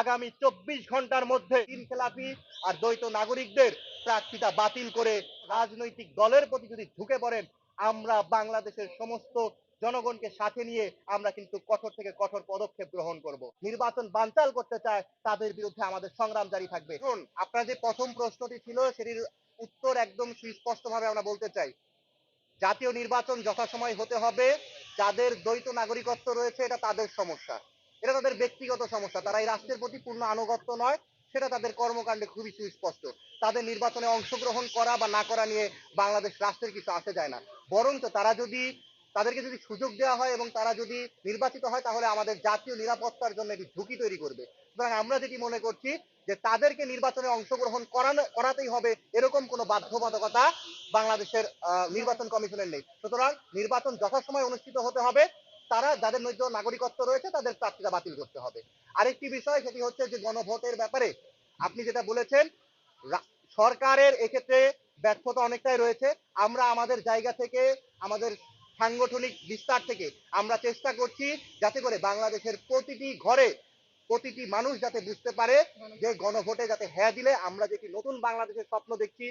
আগামী চব্বিশ ঘণ্টার মধ্যে ইনকেলাপি আর দ্বৈত নাগরিকদের প্রার্থিতা বাতিল করে রাজনৈতিক দলের প্রতি যদি ঝুঁকে পড়েন, আমরা বাংলাদেশের সমস্ত জনগণকে সাথে নিয়ে আমরা কিন্তু কঠোর থেকে কঠোর পদক্ষেপ গ্রহণ করব। নির্বাচন বানচাল করতে চায়, তাদের বিরুদ্ধে আমাদের সংগ্রাম জারি থাকবে। আপনার যে প্রথম প্রশ্নটি ছিল, সেটির উত্তর একদম সুস্পষ্টভাবে আমরা বলতে চাই। জাতীয় নির্বাচন যথাসময় হতে হবে, যাদের দ্বৈত নাগরিকত্ব রয়েছে, এটা তাদের সমস্যা। এটা তাদের ব্যক্তিগত সমস্যা। তারা এই রাষ্ট্রের প্রতি পূর্ণ আনুগত্য নয়, সেটা তাদের কর্মকাণ্ডে খুবই সুস্পষ্ট। তাদের নির্বাচনে অংশগ্রহণ করা বা না করা নিয়ে বাংলাদেশ রাষ্ট্রের কিছু আসে যায় না। বরঞ্চ তারা যদি, তাদেরকে যদি সুযোগ দেওয়া হয় এবং তারা যদি নির্বাচিত হয়, তাহলে আমাদের জাতীয় নিরাপত্তার জন্য এটি ঝুঁকি তৈরি করবে। সুতরাং আমরা যেটি মনে করছি, যে তাদেরকে নির্বাচনে অংশগ্রহণ করানো, করাতেই হবে এরকম কোনো বাধ্যবাধকতা বাংলাদেশের নির্বাচন কমিশনের নেই। সুতরাং নির্বাচন যথাসময় অনুষ্ঠিত হতে হবে। তারা যাদের নৈজ নাগরিকত্ব রয়েছে, তাদের প্রার্থীতা বাতিল করতে হবে। আরেকটি বিষয় সেটি হচ্ছে যে গণভোটের ব্যাপারে আপনি যেটা বলেছেন সরকারের এক্ষেত্রে ব্যর্থতা অনেকটাই রয়েছে। আমরা আমাদের জায়গা থেকে, আমাদের সাংগঠনিক বিস্তার থেকে আমরা চেষ্টা করছি যাতে করে বাংলাদেশের প্রতিটি ঘরে প্রতিটি মানুষ যাতে বুঝতে পারে যে গণভোটে যাতে হ্যাঁ দিলে আমরা যে নতুন বাংলাদেশের স্বপ্ন দেখছি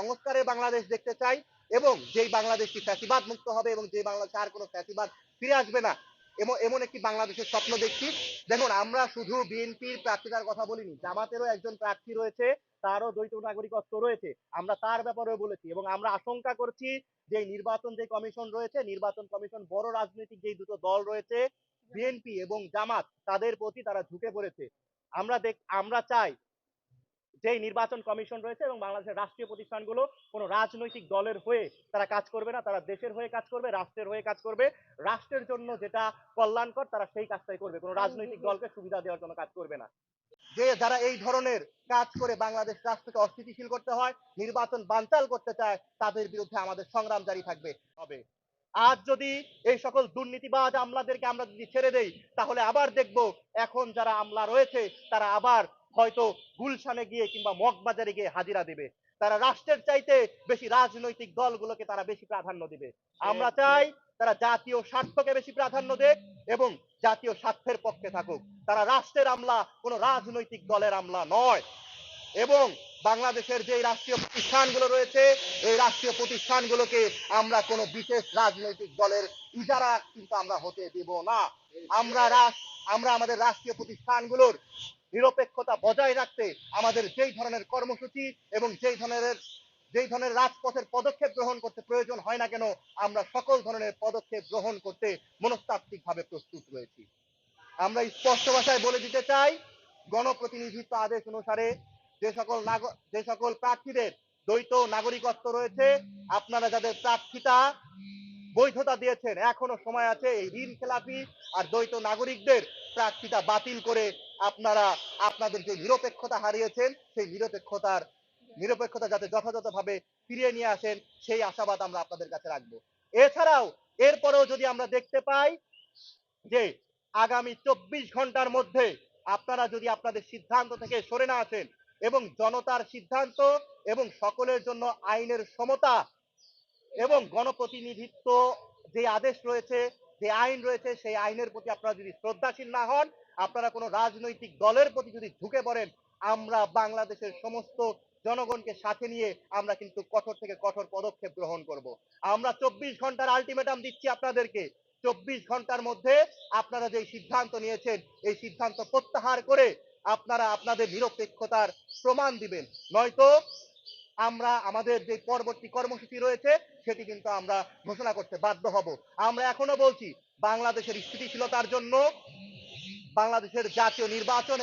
সংস্কারের বাংলাদেশ দেখতে চাই এবং যেই বাংলাদেশটি ফ্যাসিবাদ মুক্ত হবে এবং যে বাংলাদেশে আর কোনো ফ্যাসিবাদ ফিরে আসবে না, এমন এমন একটি বাংলাদেশের স্বপ্ন দেখছি। দেখুন, আমরা শুধু বিএনপির প্রার্থীতার কথা বলিনি, জামাতেরও একজন প্রার্থী রয়েছে, তারও দ্বৈত নাগরিকত্ব রয়েছে, আমরা তার ব্যাপারেও বলেছি এবং আমরা আশঙ্কা করছি যে নির্বাচন যে কমিশন রয়েছে, নির্বাচন কমিশন বড় রাজনৈতিক যে দুটো দল রয়েছে, বিএনপি এবং জামাত, তাদের প্রতি তারা ঝুঁকে পড়েছে। আমরা দেখ, আমরা চাই যে নির্বাচন কমিশন রয়েছে এবং বাংলাদেশের রাষ্ট্রীয় প্রতিষ্ঠানগুলো কোনো রাজনৈতিক দলের হয়ে তারা কাজ করবে না, তারা দেশের হয়ে কাজ করবে, রাষ্ট্রের হয়ে কাজ করবে। রাষ্ট্রের জন্য যেটা কল্যাণকর তারা সেই কাজটাই করবে। কোনো রাজনৈতিক দলকে সুবিধা দেওয়ার জন্য কাজ করবে না। যে যারা এই ধরনের কাজ করে বাংলাদেশ রাষ্ট্রকে অস্থিতিশীল করতে হয়, নির্বাচন বানচাল করতে চায়, তাদের বিরুদ্ধে আমাদের সংগ্রাম জারি থাকবে। হবে আজ যদি এই সকল দুর্নীতিবাজ আমলাদেরকে আমরা যদি ছেড়ে দেই, তাহলে আবার দেখব এখন যারা আমলা রয়েছে, তারা আবার হয়তো গুলশানে গিয়ে কিংবা মগবাজারে গিয়ে হাজিরা দেবে। তারা রাষ্ট্রের চাইতে বেশি রাজনৈতিক দলগুলোকে তারা বেশি প্রাধান্য দিবে। আমরা চাই তারা জাতীয় স্বার্থকে বেশি প্রাধান্য দেখ এবং জাতীয় স্বার্থের পক্ষে থাকুক। তারা রাষ্ট্রের আমলা কোনো রাজনৈতিক দলের আমলা নয়। এবং বাংলাদেশের যে রাষ্ট্রীয় প্রতিষ্ঠানগুলো রয়েছে এই রাষ্ট্রীয় প্রতিষ্ঠানগুলোকে আমরা কোনো বিশেষ রাজনৈতিক দলের ইজারা কিন্তু আমরা হতে দেব না। আমরা আমরা আমাদের রাষ্ট্রীয় প্রতিষ্ঠানগুলোর নিরপেক্ষতা বজায় রাখতে আমাদের যেই ধরনের কর্মসূচি এবং যেই ধরনের যেই ধরনের রাজপথের পদক্ষেপ গ্রহণ করতে প্রয়োজন হয় না কেন, আমরা সকল ধরনের পদক্ষেপ গ্রহণ করতে মনস্তাত্ত্বিক ভাবে প্রস্তুত রয়েছি। আমরা স্পষ্ট ভাষায় বলে দিতে চাই, গণপ্রতিনিধিত্ব আদেশ অনুসারে যে সকল যে সকল প্রার্থীদের দ্বৈত নাগরিকত্ব রয়েছে, আপনারা যাদের প্রার্থিতা বৈধতা দিয়েছেন। এখনও সময় আছে এই ঋণ খেলাপি আর দ্বৈত নাগরিকদের প্রার্থিতা বাতিল করে আপনারা আপনাদের যে নিরপেক্ষতা হারিয়েছেন, সেই নিরপেক্ষতার নিরপেক্ষতা যাতে যথাযথভাবে ফিরিয়ে নিয়ে আসেন, সেই আশাবাদ আমরা আপনাদের কাছে রাখব। এছাড়াও এরপরেও যদি আমরা দেখতে পাই যে আগামী চব্বিশ ঘণ্টার মধ্যে আপনারা যদি আপনাদের সিদ্ধান্ত থেকে সরে না আসেন এবং জনতার সিদ্ধান্ত এবং সকলের জন্য আইনের সমতা এবং গণপ্রতিনিধিত্ব যে আদেশ রয়েছে, যে আইন রয়েছে, সেই আইনের প্রতি আপনারা যদি শ্রদ্ধাশীল না হন, আপনারা কোনো রাজনৈতিক দলের প্রতি যদি ঝুঁকে পড়েন, আমরা বাংলাদেশের সমস্ত জনগণকে সাথে নিয়ে আমরা কিন্তু কঠোর থেকে কঠোর পদক্ষেপ গ্রহণ করব। আমরা চব্বিশ ঘণ্টার আলটিমেটাম দিচ্ছি আপনাদেরকে। চব্বিশ ঘণ্টার মধ্যে আপনারা যে সিদ্ধান্ত নিয়েছেন, এই সিদ্ধান্ত প্রত্যাহার করে আপনারা আপনাদের নিরপেক্ষতার প্রমাণ দিবেন। নয়তো আমরা আমাদের যে পরবর্তী কর্মসূচি রয়েছে, সেটি কিন্তু আমরা ঘোষণা করতে বাধ্য হব। আমরা এখনও বলছি, বাংলাদেশের স্থিতিশীলতার জন্য বাংলাদেশের জাতীয় নির্বাচন